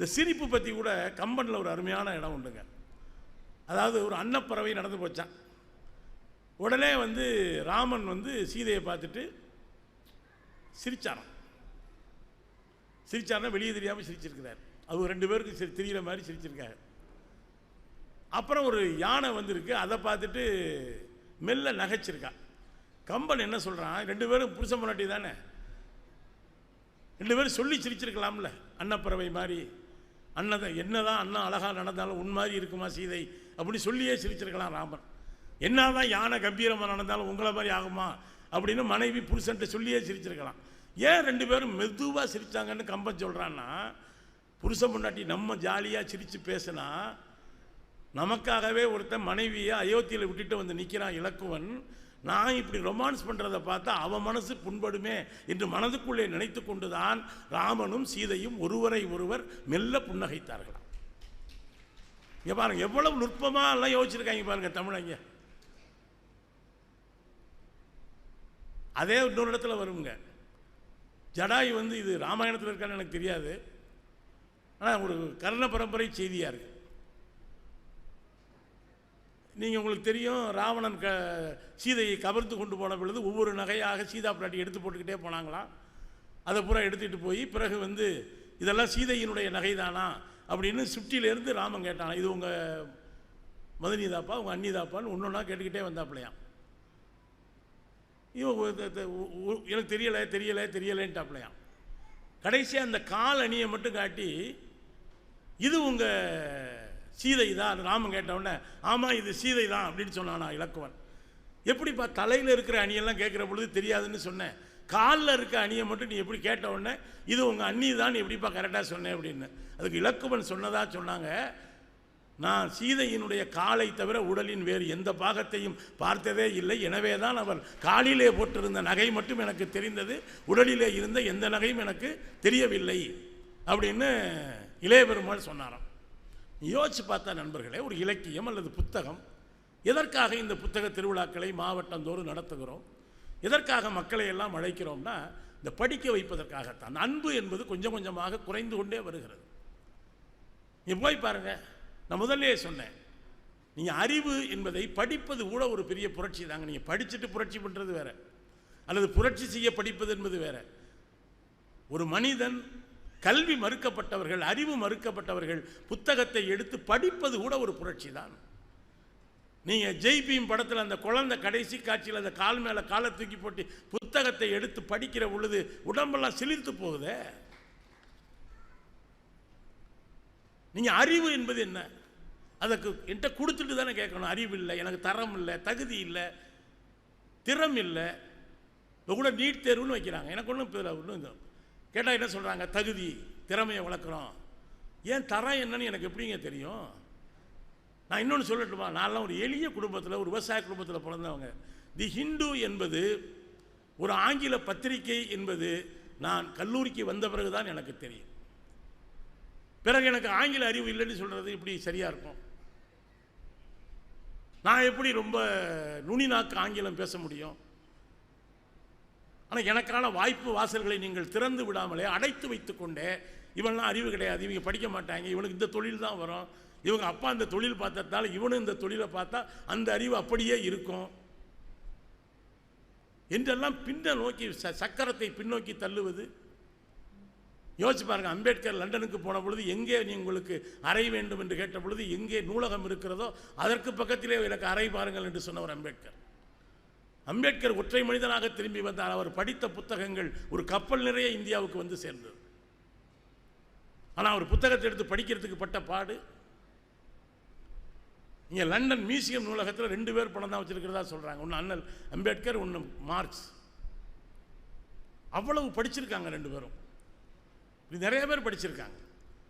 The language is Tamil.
இந்த சிரிப்பு பற்றி கூட கம்பனில் ஒரு அருமையான இடம் உண்டுங்க. அதாவது ஒரு அன்னப்பறவை நடந்து போச்சான் உடனே வந்து ராமன் வந்து சீதையை பார்த்துட்டு சிரிச்சாராம். சிரிச்சாருன்னா வெளியே தெரியாமல் சிரிச்சிருக்கிறார். அவங்க ரெண்டு பேருக்கு சரி தெரிகிற மாதிரி சிரிச்சிருக்காரு. அப்புறம் ஒரு யானை வந்திருக்கு அதை பார்த்துட்டு மெல்ல நகைச்சிருக்கா. கம்பன் என்ன சொல்கிறான் ரெண்டு பேரும் புருஷ முன்னாட்டி தானே? ரெண்டு பேரும் சொல்லி சிரிச்சிருக்கலாம்ல அன்னப்பறவை மாதிரி. அண்ணன் என்னதான் அண்ணன் அழகாக நடந்தாலும் உன் மாதிரி இருக்குமா சீதை? அப்படி சொல்லியே சிரிச்சிருக்கலாம் ராமன். என்னதான் யானை கம்பீரமாக நடந்தாலும் உங்களை மாதிரி ஆகுமா? அப்படின்னு மனைவி புருஷன்ட்ட சொல்லியே சிரிச்சிருக்கலாம். ஏன் ரெண்டு பேரும் மெதுவாக சிரித்தாங்கன்னு கம்பன் சொல்கிறான்னா புருஷன் முன்னாடி நம்ம ஜாலியாக சிரித்து பேசினா நமக்காகவே ஒருத்தன் மனைவியை அயோத்தியில் விட்டுட்டு வந்து நிற்கிறான் இலக்குவன். நான் இப்படி ரொமான்ஸ் பண்ணுறதை பார்த்தா அவன் மனசு புண்படுமே என்று மனதுக்குள்ளே நினைத்து கொண்டுதான் ராமனும் சீதையும் ஒருவரை ஒருவர் மெல்ல புன்னகைத்தார்களாம் இங்கே பாருங்க எவ்வளவு நுட்பமாக எல்லாம் யோசிச்சிருக்காங்க பாருங்கள் தமிழங்க. அதே இன்னொரு இடத்துல வருங்க. ஜடாயு வந்து இது ராமாயணத்தில் இருக்கான்னு எனக்கு தெரியாது. ஆனால் ஒரு கர்ண பரம்பரை செய்தியாக இருக்குது நீங்கள் உங்களுக்கு தெரியும் ராவணன் க சீதையை கவர்ந்து கொண்டு போன பொழுது ஒவ்வொரு நகையாக சீதா பிராட்டி எடுத்து போட்டுக்கிட்டே போனாங்களாம். அதை பூரா எடுத்துகிட்டு போய் பிறகு வந்து இதெல்லாம் சீதையினுடைய நகைதானா? அப்படின்னு சுட்டிலேருந்து ராமன் கேட்டான் இது உங்கள் மதுனிதாப்பா உங்கள் அந்நிதாப்பான்னு ஒன்று ஒன்றா கேட்டுக்கிட்டே வந்தாப்பிலையாம். இவன் எனக்கு தெரியலை தெரியலை தெரியலைன்ட்டாப்பிலையாம். கடைசியாக அந்த கால் அணியை மட்டும் காட்டி இது உங்கள் சீதை தான் ராமன் கேட்டவுடனே ஆமாம் இது சீதை தான் அப்படின்னு சொன்னானா இலக்குவன் எப்படிப்பா தலையில் இருக்கிற அணியெல்லாம் கேட்குற பொழுது தெரியாதுன்னு சொன்னேன். காலில் இருக்க அணியை மட்டும் நீ எப்படி கேட்ட உடனே இது உங்கள் அண்ணி தான் எப்படிப்பா கரெக்டாக சொன்னேன் அப்படின்னு. அதுக்கு இலக்குவன் சொன்னதாக சொன்னாங்க. நான் சீதையினுடைய காலை தவிர உடலின் வேறு எந்த பாகத்தையும் பார்த்ததே இல்லை. எனவே தான் அவள் காலிலே போட்டிருந்த நகை மட்டும் எனக்கு தெரிந்தது. உடலிலே இருந்த எந்த நகையும் எனக்கு தெரியவில்லை அப்படின்னு இளைய பெருமாள் சொன்னாராம். யோசிச்சு பார்த்தா நண்பர்களே ஒரு இலக்கியம் அல்லது புத்தகம். எதற்காக இந்த புத்தக திருவிழாக்களை மாவட்டந்தோறும் நடத்துகிறோம்? எதற்காக மக்களை எல்லாம் அழைக்கிறோம்னா இந்த படிக்க வைப்பதற்காகத்தான். அன்பு என்பது கொஞ்சம் கொஞ்சமாக குறைந்து கொண்டே வருகிறது. நீ போய் பாருங்க நான் முதல்லே சொன்னேன். நீங்கள் அறிவு என்பதை படிப்பது கூட ஒரு பெரிய புரட்சி தாங்க. நீங்கள் படிச்சுட்டு புரட்சி பண்ணுறது வேற. அல்லது புரட்சி செய்ய படிப்பது என்பது வேற. ஒரு மனிதன் கல்வி மறுக்கப்பட்டவர்கள் அறிவு மறுக்கப்பட்டவர்கள் புத்தகத்தை எடுத்து படிப்பது கூட ஒரு புரட்சி தான் நீங்கள் ஜெய்பியும் படத்தில் அந்த குழந்தை கடைசி காட்சியில் அந்த கால் மேலே காலை தூக்கி போட்டு புத்தகத்தை எடுத்து படிக்கிற பொழுது உடம்பெல்லாம் சிலிர்த்து போகுதே. நீங்கள் அறிவு என்பது என்ன? அதுக்கு என்கிட்ட கொடுத்துட்டு தானே கேட்கணும். அறிவு இல்லை எனக்கு தரம் இல்லை தகுதி இல்லை திறம் இல்லை. இப்போ கூட நீட் தேர்வுன்னு வைக்கிறாங்க. எனக்கு ஒன்றும் இதில் ஒன்றும் கேட்டால் என்ன சொல்கிறாங்க தகுதி திறமையை வளர்க்குறோம். ஏன் தரம் என்னன்னு எனக்கு எப்படிங்க தெரியும்? நான் இன்னொன்று சொல்லட்டுமா? நான்லாம் ஒரு எளிய குடும்பத்தில் ஒரு விவசாய குடும்பத்தில் பிறந்தவங்க. தி ஹிந்து என்பது ஒரு ஆங்கில பத்திரிகை என்பது நான் கல்லூரிக்கு வந்த பிறகு தான் எனக்கு தெரியும். பிறகு எனக்கு ஆங்கில அறிவு இல்லைன்னு சொல்கிறது இப்படி சரியாக இருக்கும். நான் எப்படி ரொம்ப நுனி நாக்கு ஆங்கிலம் பேச முடியும்? ஆனால் எனக்கான வாய்ப்பு வாசல்களை நீங்கள் திறந்து விடாமலே அடைத்து வைத்துக்கொண்டே இவன்லாம் அறிவு கிடையாது இவங்க படிக்க மாட்டாங்க இவனுக்கு இந்த தொழில் தான் வரும். இவங்க அப்பா இந்த தொழில் பார்த்ததால இவனும் இந்த தொழிலை பார்த்தா அந்த அறிவு அப்படியே இருக்கும். என்றெல்லாம் பின்ன நோக்கி ச- சக்கரத்தை பின்னோக்கி தள்ளுவது. யோசிச்சு பாருங்க அம்பேத்கர் லண்டனுக்கு போன பொழுது எங்கே நீ உங்களுக்கு அறை வேண்டும் என்று கேட்ட பொழுது எங்கே நூலகம் இருக்கிறதோ அதற்கு பக்கத்திலே எனக்கு அறை பாருங்கள் என்று சொன்னவர் அம்பேத்கர். அம்பேத்கர் ஒற்றை மனிதனாக திரும்பி வந்தார். அவர் படித்த புத்தகங்கள் ஒரு கப்பல் நிறைய இந்தியாவுக்கு வந்து சேர்ந்தது. ஆனால் அவர் புத்தகத்தை எடுத்து படிக்கிறதுக்கு பட்ட பாடு. இங்கே லண்டன் மியூசியம் நூலகத்தில் ரெண்டு பேர் பணம் தான் வச்சுருக்கிறதா சொல்கிறாங்க ஒன்று அண்ணல் அம்பேத்கர் ஒன்று மார்க்ஸ். அவ்வளவு படிச்சிருக்காங்க ரெண்டு பேரும். நிறைய பேர் படிச்சிருக்காங்க.